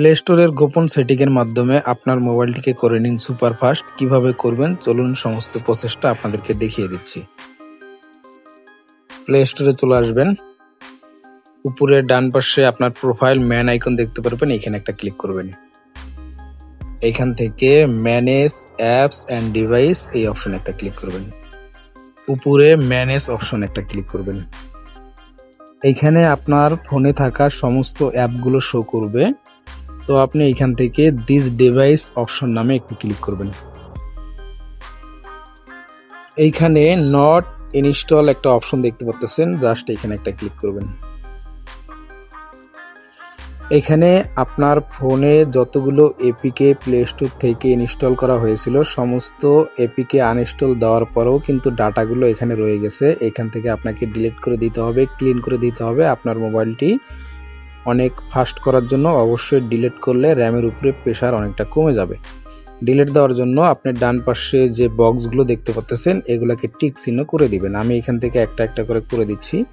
Play স্টোরের গোপন সেটিংয়ের মাধ্যমে আপনার মোবাইলটিকে করে নিন সুপার ফাস্ট কীভাবে করবেন? চলুন সমস্ত প্রসেসটা আপনাদেরকে দেখিয়ে দিচ্ছি। প্লে স্টোরে চলে আসবেন। উপরে ডান পাশে আপনার প্রোফাইল ম্যান আইকন দেখতে পারবেন, এখানে একটা ক্লিক করবেন। এখান থেকে ম্যানেজ অ্যাপস অ্যান্ড ডিভাইস এই অপশন একটা ক্লিক করবেন। উপরে ম্যানেজ অপশন একটা ক্লিক করবেন। এইখানে আপনার ফোনে থাকা সমস্ত অ্যাপগুলো শো করবে। তো আপনি এখান থেকে দিস ডিভাইস অপশন নামে একটু ক্লিক করবেন। এইখানে নট ইনস্টল একটা অপশন দেখতে পাচ্ছেন জাস্ট এখানে একটা ক্লিক করবেন। এখানে আপনার ফোনে যতগুলো এপিকে প্লে স্টোর থেকে ইনস্টল করা হয়েছিল, সমস্ত এপিকে আনইনস্টল দেওয়ার পরেও কিন্তু ডাটাগুলো এখানে রয়ে গেছে। এখান থেকে আপনাকে ডিলিট করে দিতে হবে ক্লিন করে দিতে হবে, আপনার মোবাইলটি অনেক ফাস্ট করার জন্য অবশ্যই ডিলেট করলে র্যামের উপরে প্রেশার অনেকটা কমে যাবে। ডিলেট দেওয়ার জন্য আপনি ডান পাশে যে বক্সগুলো দেখতে পাচ্ছেন এগুলোকে টিক চিহ্ন করে দিবেন। আমি এখান থেকে একটা একটা করে করে দিচ্ছি।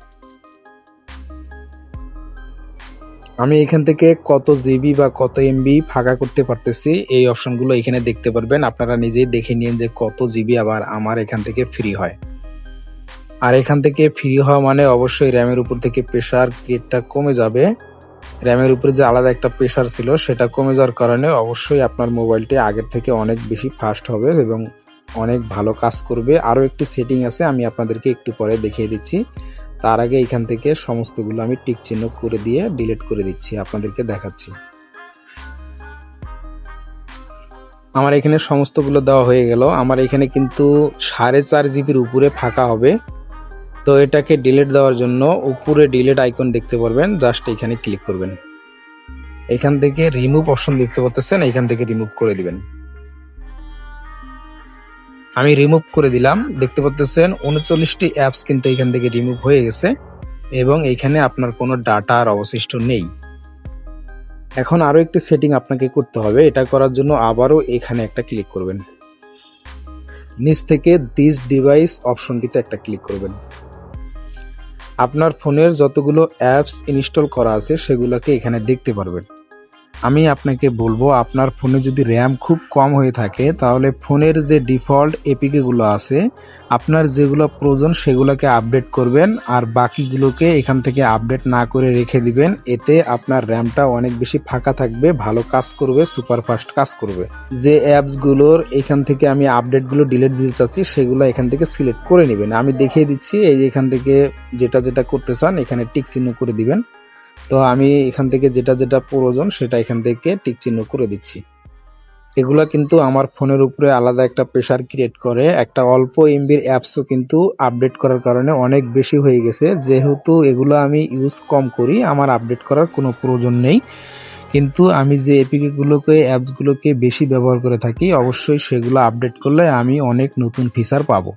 আমি এখান থেকে কত জিবি বা কত এমবি ফাঁকা করতে পারতেছি, এই অপশনগুলো এখানে দেখতে পারবেন। আপনারা নিজেই দেখে নিন যে কত জিবি আবার আমার এখান থেকে ফ্রি হয়। আর এখান থেকে ফ্রি হওয়া মানে অবশ্যই র্যামের উপর থেকে প্রেশার গ্রেডটা কমে যাবে। র্যামের উপরে যে আলাদা একটা প্রেশার ছিল, সেটা কমে যাওয়ার কারণে অবশ্যই আপনার মোবাইলটি আগের থেকে অনেক বেশি ফাস্ট হবে এবং অনেক ভালো কাজ করবে। আরও একটি সেটিং আছে, আমি আপনাদেরকে একটু পরে দেখিয়ে দিচ্ছি। তার আগে এখান থেকে সমস্তগুলো আমি টিক চিহ্ন করে দিয়ে ডিলিট করে দিচ্ছি, আপনাদেরকে দেখাচ্ছি। আমার এখানে সমস্তগুলো দেওয়া হয়ে গেল। আমার এখানে কিন্তু সাড়ে চার জিবির উপরে ফাঁকা হবে। তো এটাকে ডিলেট দেওয়ার জন্য উপরে ডিলেট আইকন দেখতে পারবেন জাস্ট এখানে ক্লিক করবেন। এখান থেকে রিমুভ অপশন দেখতে পাচ্ছেন এখান থেকে রিমুভ করে দিবেন। আমি রিমুভ করে দিলাম, দেখতে পাচ্ছেন উনচল্লিশটি অ্যাপস কিন্তু এখান থেকে রিমুভ হয়ে গেছে, এবং এখানে আপনার কোনো ডাটা আর অবশিষ্ট নেই। এখন আরও একটি সেটিং আপনাকে করতে হবে, এটা করার জন্য আবারও এখানে একটা ক্লিক করবেন। নিচ থেকে দিস ডিভাইস অপশনটিতে একটা ক্লিক করবেন। আপনার ফোনের যতগুলো অ্যাপস ইনস্টল করা আছে সেগুলোকে এখানে দেখতে পারবেন। আমি আপনাকে বলব, আপনার ফোনে যদি র্যাম খুব কম হয়ে থাকে, তাহলে ফোনের যে ডিফল্ট এপিকেগুলো আছে, আপনার যেগুলো প্রয়োজন সেগুলোকে আপডেট করবেন আর বাকিগুলোকে এখান থেকে আপডেট না করে রেখে দিবেন। এতে আপনার র্যামটা অনেক বেশি ফাঁকা থাকবে, ভালো কাজ করবে সুপার ফাস্ট কাজ করবে। যে অ্যাপসগুলোর এখান থেকে আমি আপডেটগুলো ডিলিট দিতে চাচ্ছি, সেগুলো এখান থেকে সিলেক্ট করে নেবেন। আমি দেখিয়ে দিচ্ছি, এই এখান থেকে যেটা যেটা করতে চান, এখানে টিক চিহ্ন করে দিবেন। তো আমি এখান থেকে যেটা যেটা প্রয়োজন সেটা এখান থেকে টিক চিহ্ন করে দিচ্ছি। এগুলো কিন্তু আমার ফোনের উপরে আলাদা একটা প্রেশার ক্রিয়েট করে। একটা অল্প এমবির অ্যাপসও কিন্তু আপডেট করার কারণে অনেক বেশি হয়ে গেছে। যেহেতু এগুলো আমি ইউজ কম করি, আমার আপডেট করার কোনো প্রয়োজন নেই। কিন্তু আমি যে এপিকেগুলোকে অ্যাপসগুলোকে বেশি ব্যবহার করে থাকি, অবশ্যই সেগুলো আপডেট করলে আমি অনেক নতুন ফিচার পাবো।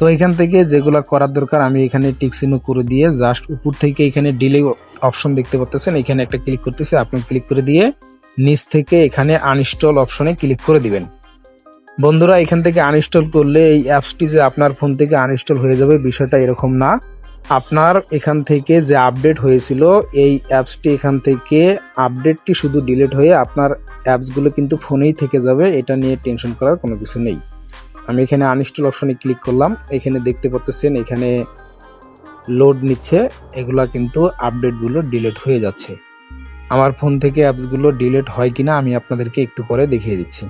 তো এখান থেকে যেগুলো করার দরকার, আমি এখানে টিকসিনো করে দিয়ে জাস্ট উপর থেকে এখানে ডিলে অপশন দেখতে পাচ্ছেন এখানে একটা ক্লিক করতেছে, আপনি ক্লিক করে দিয়ে নিচ থেকে এখানে আনইনস্টল অপশনে ক্লিক করে দিবেন। বন্ধুরা, এখান থেকে আনইনস্টল করলে এই অ্যাপসটি যে আপনার ফোন থেকে আনইনস্টল হয়ে যাবে, বিষয়টা এরকম না। আপনার এখান থেকে যে আপডেট হয়েছিল, এই অ্যাপসটি এখান থেকে আপডেটটি শুধু ডিলিট হয়ে আপনার অ্যাপসগুলো কিন্তু ফোনেই থেকে যাবে, এটা নিয়ে টেনশন করার কোনো কিছু নেই। আমি এখানে আনইনস্টল অপশনে ক্লিক করলাম। এখানে দেখতে পাচ্ছেন এখানে লোড নিচ্ছে। এগুলা কিন্তু আপডেটগুলো ডিলেট হয়ে যাচ্ছে। আমার ফোন থেকে অ্যাপসগুলো ডিলেট হয় কিনা আমি আপনাদেরকে একটু পরে দেখিয়ে দিচ্ছি।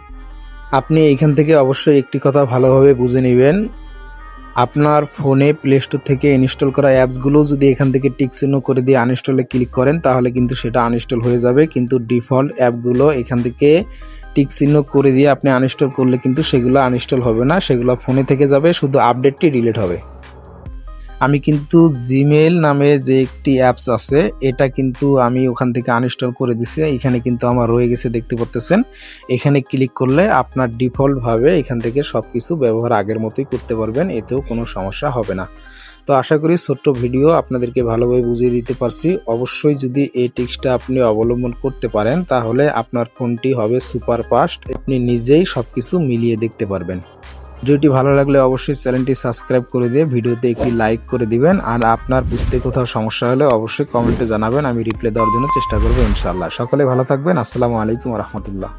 আপনি এখান থেকে অবশ্যই একটি কথা ভালোভাবে বুঝে নেবেন। আপনার ফোনে প্লে স্টোর থেকে ইনস্টল করা অ্যাপসগুলো যদি এখান থেকে টিকচিহ্ন করে দিয়ে আনইনস্টলে ক্লিক করেন, তাহলে কিন্তু সেটা আনইনস্টল হয়ে যাবে। কিন্তু ডিফল্ট অ্যাপগুলো এখান থেকে টিক চিহ্ন করে দিয়ে আপনি আনইনস্টল করলে কিন্তু সেগুলো আনইনস্টল হবে না, সেগুলো ফোনে থেকে যাবে, শুধু আপডেটটি ডিলিট হবে। আমি কিন্তু জিমেল নামে যে একটি অ্যাপস আছে, এটা কিন্তু আমি ওখান থেকে আনইনস্টল করে দিছি, এখানে কিন্তু আমার রয়ে গেছে, দেখতে পাচ্ছেন এখানে ক্লিক করলে আপনার ডিফল্টভাবে এখান থেকে সব কিছু ব্যবহার আগের মতোই করতে পারবেন, এতেও কোনো সমস্যা হবে না। তো আশা করি ছোট্ট ভিডিও আপনাদেরকে ভালোভাবে বুঝিয়ে দিতে পারছি। অবশ্যই যদি এই টিক্সটা আপনি অবলম্বন করতে পারেন, তাহলে আপনার ফোনটি হবে সুপার ফাস্ট আপনি নিজেই সব কিছু মিলিয়ে দেখতে পারবেন। ভিডিওটি ভালো লাগলে অবশ্যই চ্যানেলটি সাবস্ক্রাইব করে দিয়ে ভিডিওতে একটি লাইক করে দিবেন। আর আপনার বুঝতে কোথাও সমস্যা হলে অবশ্যই কমেন্টে জানাবেন। আমি রিপ্লাই দেওয়ার জন্য চেষ্টা করব ইনশাল্লাহ সকলে ভালো থাকবেন। আসসালামু আলাইকুম রহমতুল্লাহ।